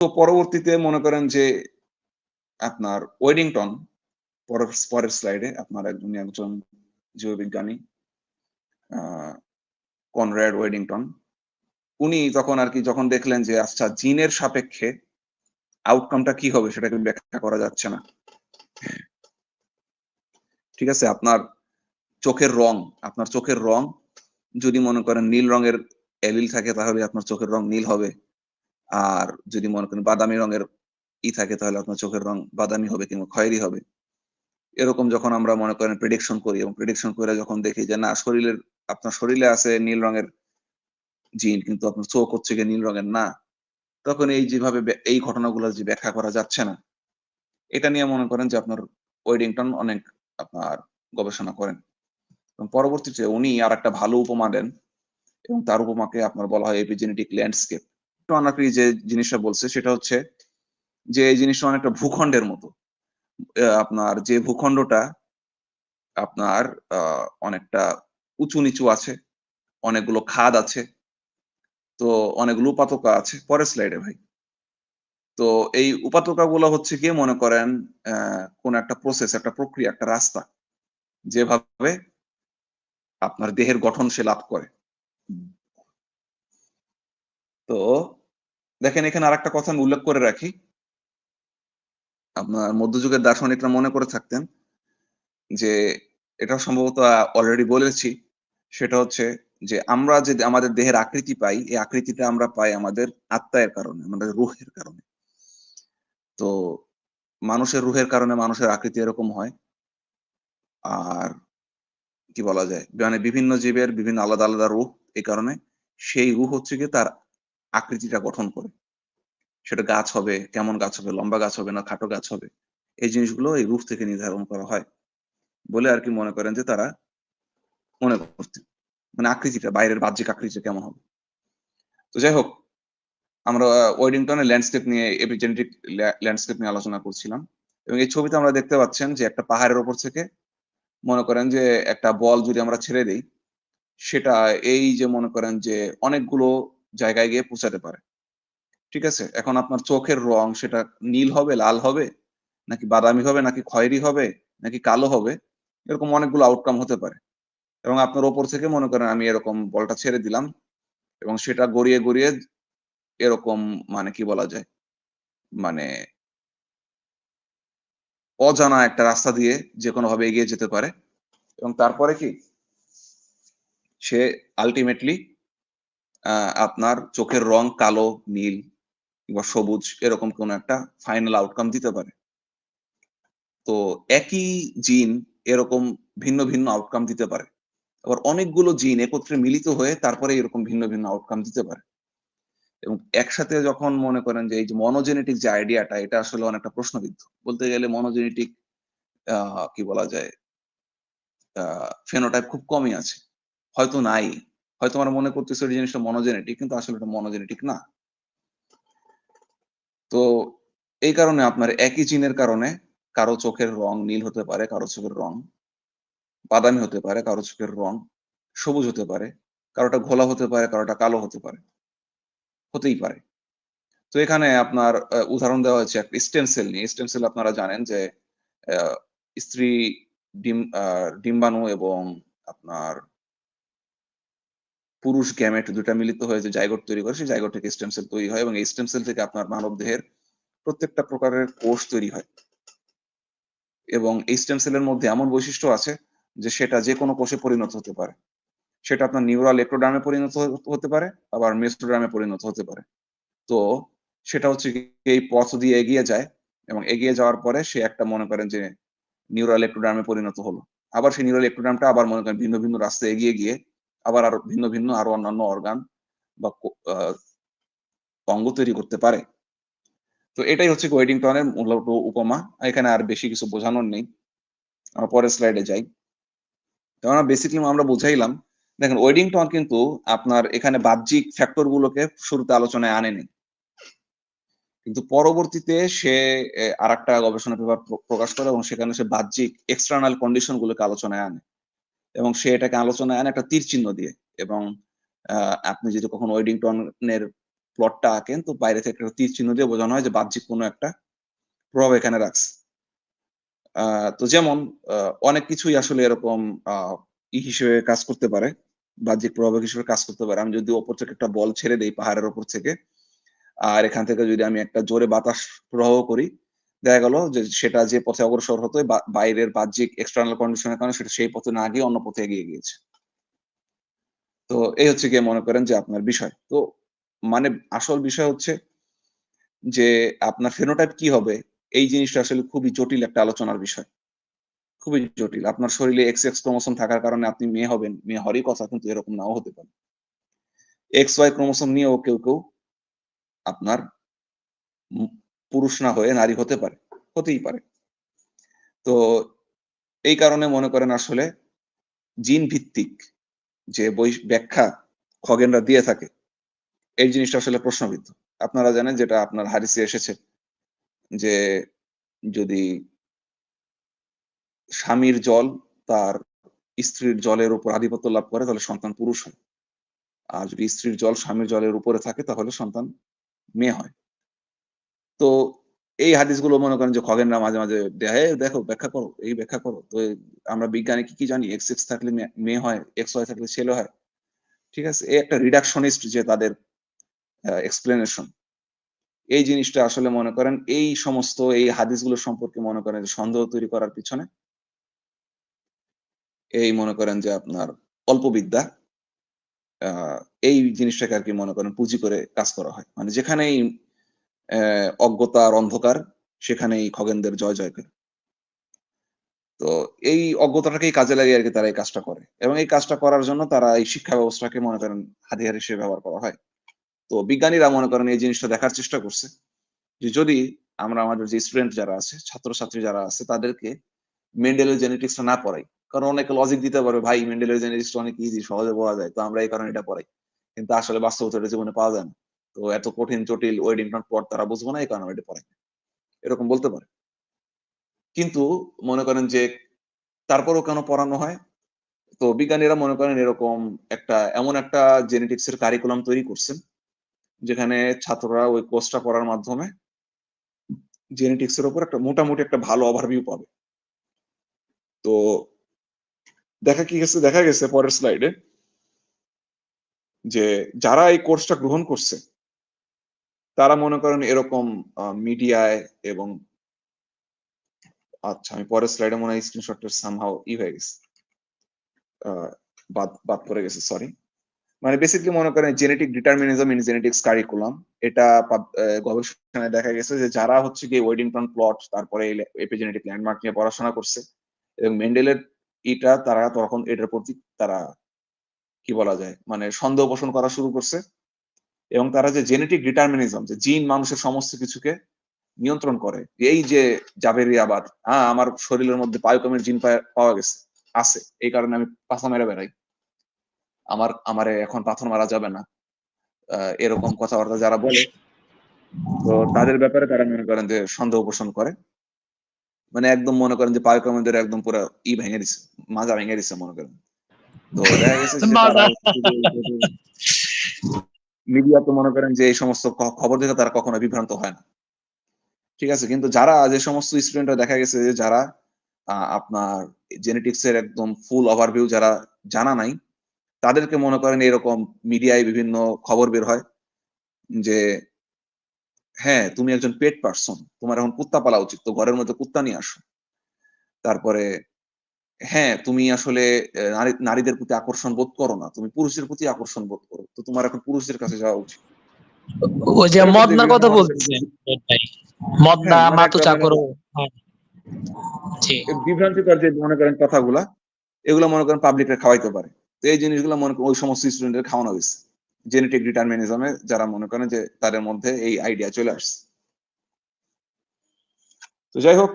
তো পরবর্তীতে মনে করেন যে আপনার ওয়েডিংটন, পরের স্লাইডে আপনার একজন একজন জীববিজ্ঞানী কনরাড ওয়েডিংটন, উনি তখন আর কি যখন দেখলেন যে আচ্ছা জিনের সাপেক্ষে আউটকামটা কি হবে সেটাকে ব্যাখ্যা করা যাচ্ছে না। ঠিক আছে, আপনার চোখের রং, আপনার চোখের রং যদি মনে করেন নীল রঙের এলিল থাকে তাহলে আপনার চোখের রং নীল হবে। আর যদি মনে করেন বাদামি রঙের ই থাকে, তাহলে আপনার চোখের রং বাদামি হবে কিংবা খয়েরি হবে। এরকম যখন আমরা মনে করেন প্রেডিকশন করি এবং প্রেডিকশন করে যখন দেখি যে, না, শরীরের, আপনার শরীরে আছে নীল রঙের জিন কিন্তু আপনার চোখ হচ্ছে গিয়ে নীল রঙের। না, তখন এই যেভাবে এই ঘটনাগুলো যে ব্যাখ্যা করা যাচ্ছে না, এটা নিয়ে মনে করেন যে আপনার ওয়েডিংটন অনেক আপনার গবেষণা করেন। এবং পরবর্তীতে উনি আর একটা ভালো উপমা দেন এবং তার উপমাকে আপনার বলা হয় এপিজেনেটিক ল্যান্ডস্কেপ তো অনাকি যে জিনিসটা বলছে, সেটা হচ্ছে যে এই জিনিসটা অনেকটা ভূখণ্ডের মতো। আপনার যে ভূখণ্ডটা আপনার অনেকটা উঁচু নিচু আছে, অনেকগুলো খাদ আছে, তো অনেকগুলো উপাতকা আছে। পরের স্লাইডে ভাই। তো এই উপাতকা গুলো হচ্ছে কি, মনে করেন কোন একটা প্রসেস একটা প্রক্রিয়া, একটা রাস্তা, যেভাবে আপনার দেহের গঠন সে লাভ করে। তো দেখেন, এখানে আর একটা কথা আমি উল্লেখ করে রাখি। আপনার মধ্যযুগের দার্শনিকরা মনে করে থাকতেন যে, এটা সম্ভবত অলরেডি বলেছি। সেটা হচ্ছে যে, আমরা যে আমাদের দেহের আকৃতি পাই, এই আকৃতিটা আমরা পাই আমাদের আত্মায়ের কারণে, আমাদের রুহের কারণে। তো মানুষের রুহের কারণে মানুষের আকৃতি এরকম হয়। আর কি বলা যায়? মানে বিভিন্ন জীবের বিভিন্ন আলাদা আলাদা রুহ, এই কারণে সেই রুহ হচ্ছে গিয়ে তার আকৃতিটা গঠন করে। সেটা গাছ হবে, কেমন গাছ হবে, লম্বা গাছ হবে না খাটো গাছ হবে, এই জিনিসগুলো এই রূপ থেকে নির্ধারণ করা হয় বলে আর কি মনে করেন যে তারা মনে করতেন। মানে আকৃতিটা, বাইরের বাহ্যিক আকৃতিটা কেমন হবে। তো যাই হোক, আমরা ওয়েডিংটনের ল্যান্ডস্কেপ নিয়ে এপিজেনেটিক ল্যান্ডস্কেপ নিয়ে আলোচনা করছিলাম এবং এই ছবিতে আমরা দেখতে পাচ্ছেন যে একটা পাহাড়ের ওপর থেকে মনে করেন যে একটা বল যদি আমরা ছেড়ে দিই, সেটা এই যে মনে করেন যে অনেকগুলো জায়গায় গিয়ে পৌঁছাতে পারে। ঠিক আছে? এখন আপনার চোখের রং সেটা নীল হবে, লাল হবে, নাকি বাদামি হবে, নাকি খয়েরি হবে, নাকি কালো হবে, এরকম অনেকগুলো আউটকাম হতে পারে। এবং আপনার ওপর থেকে মনে করেন আমি এরকম বলটা ছেড়ে দিলাম এবং সেটা গড়িয়ে গড়িয়ে এরকম মানে কি বলা যায়? মানে অজানা একটা রাস্তা দিয়ে যে কোনো ভাবে এগিয়ে যেতে পারে। এবং তারপরে কি? সে আলটিমেটলি আপনার চোখের রং কালো, নীল কিংবা সবুজ এরকম কোন একটা ফাইনাল আউটকাম দিতে পারে। তো একই জিন এরকম ভিন্ন ভিন্ন আউটকাম দিতে পারে। আবার অনেকগুলো জিন একত্রে মিলিত হয়ে তারপরে এরকম ভিন্ন ভিন্ন আউটকাম দিতে পারে। এবং একসাথে যখন মনে করেন যে এই যে মনোজেনেটিক যে আইডিয়াটা এটা আসলে অনেকটা প্রশ্নবিদ্ধ। বলতে গেলে মনোজেনেটিক কি বলা যায় ফেনোটাইপ খুব কমই আছে। হয়তো নাই। হয়তো আমরা মনে করতেছি ওই জিনিসটা মনোজেনেটিক কিন্তু আসলে এটা মনোজেনেটিক না। তো এই কারণে আপনার একই জিনের কারণে কারও চোখের রং নীল হতে পারে, কারও চোখের রং বাদামি হতে পারে, কারও চোখের রং সবুজ হতে পারে, কারোটা ঘোলা হতে পারে, কারোটা কালো হতে পারে, হতেই পারে। তো এখানে আপনার উদাহরণ দেওয়া হয়েছে একটা স্টেম সেল নিয়ে। স্টেম সেল আপনারা জানেন যে স্ত্রী ডিম ডিম্বাণু এবং আপনার পুরুষ গ্যামেট দুটা মিলিত হয়ে যে জায়গট তৈরি করে, সেই জায়গট থেকে স্টেম সেল তৈরি হয় এবং এই স্টেম সেল থেকে আপনার মানব দেহের প্রত্যেকটা প্রকারের কোষ তৈরি হয়। এবং এই স্টেম সেলের মধ্যে এমন বৈশিষ্ট্য আছে যে সেটা যে কোনো কোষে পরিণত হতে পারে। সেটা আপনার নিউরাল ইলেকট্রোডার্মে পরিণত হতে পারে, আবার মেস্টোডার্মে পরিণত হতে পারে। তো সেটা হচ্ছে এই পথ দিয়ে এগিয়ে যায় এবং এগিয়ে যাওয়ার পরে সে একটা মনে করেন যে নিউরাল ইলেকট্রোডার্মে পরিণত হলো। আবার সেই নিউরাল ইলেকট্রোডার্মটা আবার মনে করেন ভিন্ন ভিন্ন রাস্তায় এগিয়ে গিয়ে আবার আরও ভিন্ন ভিন্ন আরও অন্যান্য অর্গান বা অঙ্গ তৈরি করতে পারে। তো এটাই হচ্ছে ওয়েডিংটনের মূলত উপমা। এখানে আর বেশি কিছু বোঝানোর নেই। আমরা পরের স্লাইডে যাই। আমরা বেসিকলি আমরা বুঝাইলাম, দেখেন ওয়েডিংটন কিন্তু আপনার এখানে বাহ্যিক ফ্যাক্টর গুলোকে শুরুতে আলোচনায় আনেনি। কিন্তু পরবর্তীতে সে আর একটা গবেষণা পেপার প্রকাশ করে এবং সেখানে সে বাহ্যিক এক্সটার্নাল কন্ডিশন গুলোকে আলোচনায় আনে। এবং সে এটাকে আলোচনায় আনে একটা তীর চিহ্ন দিয়ে এবং আপনি যদি কখনো ওয়েডিংটনের প্লটটা আঁকেন, তো বাইরে থেকে একটা তীর চিহ্ন দিয়ে বোঝানো হয় যে বাহ্যিক কোনো একটা প্রভাব এখানে রাখছে। তো যেমন অনেক কিছুই আসলে এরকম ই হিসেবে কাজ করতে পারে, বাহ্যিক প্রভাবক হিসেবে কাজ করতে পারে। আমি যদি ওপর থেকে একটা বল ছেড়ে দেই পাহাড়ের ওপর থেকে, আর এখান থেকে যদি আমি একটা জোরে বাতাস প্রবাহ করি দেখা গেল যে সেটা যে পথে অগ্রসর হতো বাইরের বাহ্যিক এক্সটার্নাল কন্ডিশনের কারণে সেটা সেই পথে না গিয়ে অন্য পথে এগিয়ে গিয়েছে। তো এই হচ্ছে গিয়ে মনে করেন যে আপনার বিষয়। তো মানে আসল বিষয় হচ্ছে যে আপনার ফেনোটাইপ কি হবে, এই জিনিসটা আসলে খুবই জটিল একটা আলোচনার বিষয়। খুবই জটিল। আপনার শরীরে এক্স এক্স ক্রোমোসোম থাকার কারণে আপনি মেয়ে হবেন, মেয়ে হরই কথা কিন্তু এরকম নাও হতে পারে। এক্স ওয়াই ক্রোমোসোম নিয়েও কেউ কেউ আপনার পুরুষ না হয়ে নারী হতে পারে, হতেই পারে। তো এই কারণে মনে করেন আসলে জিন ভিত্তিক যে বই ব্যাখ্যা খগেনরা দিয়ে থাকে, এই জিনিসটা আসলে প্রশ্নবিদ্ধ। আপনারা জানেন যেটা আপনার হারিসে এসেছে যে যদি স্বামীর জল তার স্ত্রীর জলের উপর আধিপত্য লাভ করে, তাহলে সন্তান পুরুষ হয়। আর যদি স্ত্রীর জল স্বামীর জলের উপরে থাকে, তাহলে সন্তান মেয়ে হয়। তো এই হাদিসগুলো মনে করেন যে খগেনরা মাঝে মাঝে দেয় দেখো, ব্যাখ্যা করো, এই ব্যাখ্যা করো। তো আমরা বিজ্ঞানে কি কি জানি? এক্স এক্স থাকলে মেয়ে- হয় এক্স ওয়াই থাকলে ছেলে হয়। ঠিক আছে? এই একটা রিডাকশনিস্ট যে তাদের এক্সপ্লেনেশন এই জিনিসটা আসলে মনে করেন এই সমস্ত, এই হাদিসগুলো সম্পর্কে মনে করেন যে সন্দেহ তৈরি করার পিছনে এই মনে করেন যে আপনার অল্প বিদ্যা এই জিনিসটাকে আর কি মনে করেন পুঁজি করে কাজ করা হয়। মানে যেখানেই আহ, অজ্ঞতা অন্ধকার সেখানেই খগেনদের জয় জয় করে তো এই অজ্ঞতাটাকেই কাজে লাগিয়ে আর কি তারা এই কাজটা করে। এবং এই কাজটা করার জন্য তারা এই শিক্ষা ব্যবস্থাকে মনে করেন হাতিয়ার হিসেবে ব্যবহার করা হয়। তো বিজ্ঞানীরা মনে করেন এই জিনিসটা দেখার চেষ্টা করছে যে যদি আমরা আমাদের যে স্টুডেন্ট যারা আছে ছাত্রছাত্রী যারা আছে তাদেরকে মেন্ডেলের জেনেটিক্সটা না পড়াই। কারণ অনেকে লজিক দিতে পারবে ভাই মেন্ডেলের জেনেটিক্সটা অনেক ইজি সহজে পাওয়া যায়। তো আমরা এই কারণে এটা পড়াই। কিন্তু আসলে বাস্তবতা জীবনে পাওয়া যায় না। তো এত কঠিন, জটিল ওয়েডিং পর তারা বুঝব না, এই কারণে এটা পড়াই এরকম বলতে পারে। কিন্তু মনে করেন যে তারপরেও কেন পড়ানো হয়? তো বিজ্ঞানীরা মনে করেন এরকম একটা, এমন একটা জেনেটিক্স এর কারিকুলাম তৈরি করছেন, যেখানে ছাত্ররা ওই কোর্সটা করার মাধ্যমে জেনেটিক্স এর উপর একটা মোটামুটি একটা ভালো ওভারভিউ পাবে। তো দেখা কি গেছে, দেখা গেছে পরের স্লাইডে যে যারা এই কোর্সটা গ্রহণ করছে তারা মনে করেন এরকম মিডিয়ায় এবং আচ্ছা আমি পরের স্লাইডে মনে হয় স্ক্রিনশটটা সামহাও ই হয়ে গেছে। বাদ বাদ পড়ে গেছে সরি মানে বেসিক্যালি মনে করেন genetic determinism in genetics curriculum এটা গবেষণায় দেখা গেছে যে যারা হচ্ছে গিয়ে ওয়েডিংটন প্লট তারপরে এপিজেনেটিক ল্যান্ডমার্ক নিয়ে পড়াশোনা করছে এবং মেন্ডেলের এটা তারা তখন এটার প্রতি তারা, কি বলা যায় মানে সন্দেহ পোষণ করা শুরু করছে। এবং তারা যে জেনেটিক ডিটারমিনিজম যে জিন মানুষের সমস্ত কিছুকে নিয়ন্ত্রণ করে এই যে জাবেরিয়াবাদ হ্যাঁ আমার শরীরের মধ্যে পায়োকমের জিন পাওয়া গেছে আছে এই কারণে আমি পাথা মেরে বেড়াই। আমার আমারে এখন পাথর মারা যাবে না এরকম কথাবার্তা যারা বলে তো তাদের ব্যাপারে তারা মনে করেন যে সন্দেহ পোষণ করে। মানে একদম মনে করেন যে পায়োকমেদের একদম পুরো ই ভেঙে দিছে মাজা ভেঙে দিছে মনে করেন। তো দেখা গেছে। মিডিয়া তো মনে করেন যে এই সমস্ত খবর দেখে তারা কখনো বিভ্রান্ত হয় না। ঠিক আছে? কিন্তু যারা, যে সমস্ত স্টুডেন্টরা দেখা গেছে যে যারা আপনার জেনেটিক্স এর একদম ফুল ওভারভিউ যারা জানা নাই, তাদেরকে মনে করেন এরকম মিডিয়ায় বিভিন্ন খবর বের হয় যে হ্যাঁ তুমি একজন পেট পার্সন তোমার এখন কুত্তা পালা উচিত, তো ঘরের মধ্যে কুত্তা নিয়ে আসো। তারপরে হ্যাঁ তুমি আসলে নারীদের প্রতি আকর্ষণ বোধ করো না। তুমি পুরুষের প্রতি আকর্ষণ বোধ করো। তো তোমার এখন পুরুষদের কাছে যাওয়া উচিত। ওই যে মদনার কথা বলতেছে মদনা হ্যাঁ, মানে মাতু চাকর মানে- এই বিভ্রান্তিকর যে মনে করেন কথাগুলা এগুলো মনে করেন পাবলিকে খাওয়াইতে পারে। তো এই জিনিসগুলো মনে করেন ওই সমস্ত স্টুডেন্টের খাওয়ানো হয়েছে। জেনেটিক ডিটারমিনিজমে যারা মনে করেন যে তাদের মধ্যে এই আইডিয়া চলে আসছে। তো যাই হোক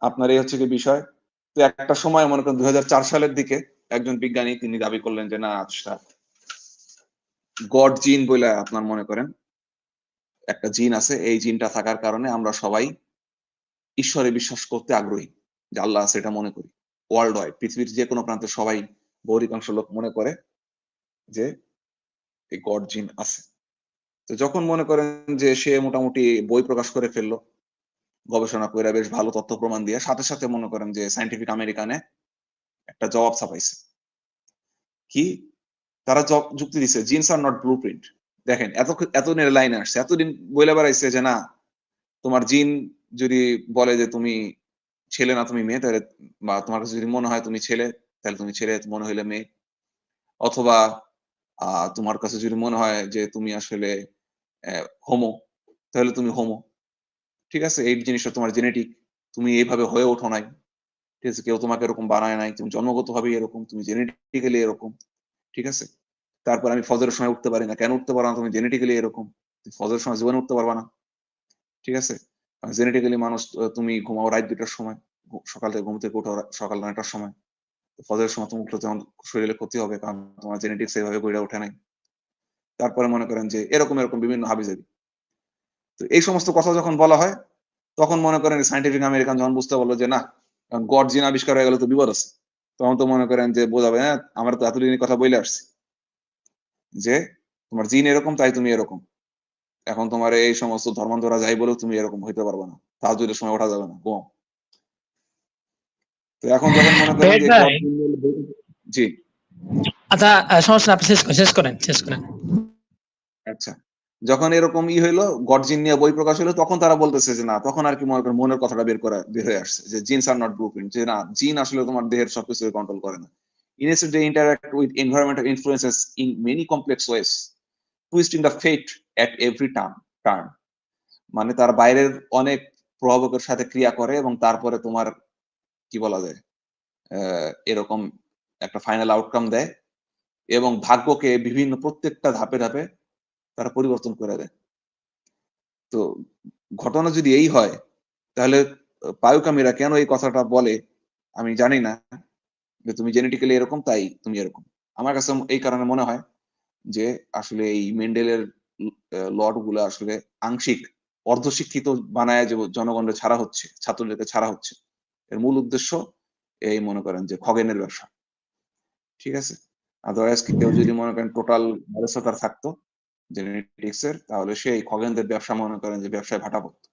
আপনার এই হচ্ছে কি বিষয়। তো একটা সময় মনে করেন দুই সালের দিকে একজন বিজ্ঞানী তিনি দাবি করলেন যে, না আচ্ছা গড জিন বলে আপনার মনে করেন, একটা জিন আছে, এই জিনটা থাকার কারণে আমরা সবাই ঈশ্বরে বিশ্বাস করতে আগ্রহী, যে আল্লাহ আছে এটা মনে করি ওয়ার্ল্ড ওয়াইড পৃথিবীর যে কোনো প্রান্তে সবাই বহুরিকাংশ লোক মনে করে যে, এই গড জিন আছে। তো যখন মনে করেন যে সে মোটামুটি বই প্রকাশ করে ফেলল গবেষণা করে বেশ ভালো তথ্য প্রমাণ দিয়ে সাথে সাথে মনে করেন যে সাইন্টিফিক আমেরিকানে একটা জবাব ছাপাইছে। কি? তারা যুক্তি দিছে genes are not blueprint দেখেন, এত এতদিনের লাইন আসছে, এতদিন বলে বেড়াইছে যে না, তোমার জিন যদি বলে যে তুমি ছেলে না, তুমি মেয়ে, তাহলে বা তোমার কাছে যদি মনে হয় তুমি ছেলে, তাহলে তুমি ছেলে, মনে হইলে মেয়ে। অথবা তোমার কাছে যদি মনে হয় যে তুমি আসলে হোমো তাহলে তুমি হোমো ঠিক আছে? এই জিনিসটা তোমার জেনেটিক তুমি এইভাবে হয়ে ওঠো নাই। ঠিক আছে? কেউ তোমাকে এরকম বানায় নাই। তুমি জন্মগত ভাবে এরকম, তুমি জেনেটিক্যালি এরকম। ঠিক আছে? তারপর আমি ফজরের সময় উঠতে পারি না। কেন উঠতে পারো না? তুমি জেনেটিক্যালি এরকম। তুমি ফজরের সময় জীবনে উঠতে পারবা না। ঠিক আছে? জেনেটিক্যালি মানুষ তুমি ঘুমাও রাত দুটার সময়। সকাল থেকে ঘুম থেকে উঠো সকাল নয়টার সময়। ফজরের সময় তুমি উঠলে তখন শরীরে ক্ষতি হবে কারণ তোমার জেনেটিক্স এইভাবে গড়ে ওঠে নাই। তারপরে মনে করেন যে এরকম এরকম বিভিন্ন হাবিজাবি। তো এই সমস্ত কথা যখন বলা হয় তখন মনে করেন সাইন্টিফিক আমেরিকান যখন বুঝতে পারল যে না গড জিন আবিষ্কার হয়ে গেলে তো বিপদ আছে। তখন তো মনে করেন যে বোঝাবে হ্যাঁ আমরা তো এতদিন কথা বলে আসছি যে তোমার জিন এরকম তাই তুমি এরকম। এখন তোমার এই সমস্ত ধর্মান্তরা যাই বলেও তুমি এরকম হইতে পারবে না। তা তাজুদের সময় ওঠা যাবে না। ঘুমাও তো এখন যখন মনে করেন জি। আচ্ছা সমস্যা আপনি শেষ করেন শেষ করেন শেষ করেন। আচ্ছা। যখন এরকম ই হইল গডজিন নিয়ে বই প্রকাশ হলো তখন তারা বলতেছে যে না তখন আর কি মনে করেন মনের কথাটা বের করা বের হয়ে আসছে যে জিনস আর নট ব্লুপ্রিন্ট যে না জিন আসলে তোমার দেহের সবকিছু কন্ট্রোল করে না Instead, they interact with environmental influences in many complex ways, twisting the fate at every turn. turn. মানে তার বাইরের অনেক প্রভাবকের সাথে ক্রিয়া করে এবং তারপরে তোমার কি বলা যায় এরকম একটা ফাইনাল আউটকাম দেয় এবং ভাগ্যকে বিভিন্ন প্রত্যেকটা ধাপে ধাপে তারা পরিবর্তন করে দেয়। তো ঘটনা যদি এই হয়, তাহলে পায়ুকামীরা কেন এই কথাটা বলে আমি জানি না, যে তুমি জেনেটিক্যালি এরকম, তাই তুমি এরকম। আমার কাছে এই কারণে মনে হয় যে আসলে এই মেন্ডেলের লটগুলো আসলে আংশিক অর্ধশিক্ষিত বানায় যে জনগণের ছাড়া হচ্ছে, ছাত্রদেরকে ছাড়া হচ্ছে। এর মূল উদ্দেশ্য এই মনে করেন যে খগেনের ব্যবসা। ঠিক আছে? আদারওয়াইজ কেউ যদি মনে করেন টোটাল নলেজ থাকতো জেনেটিক্স এর তাহলে সেই খগেনদের ব্যবসা মনে করেন যে ব্যবসায় ভাটা পড়তো।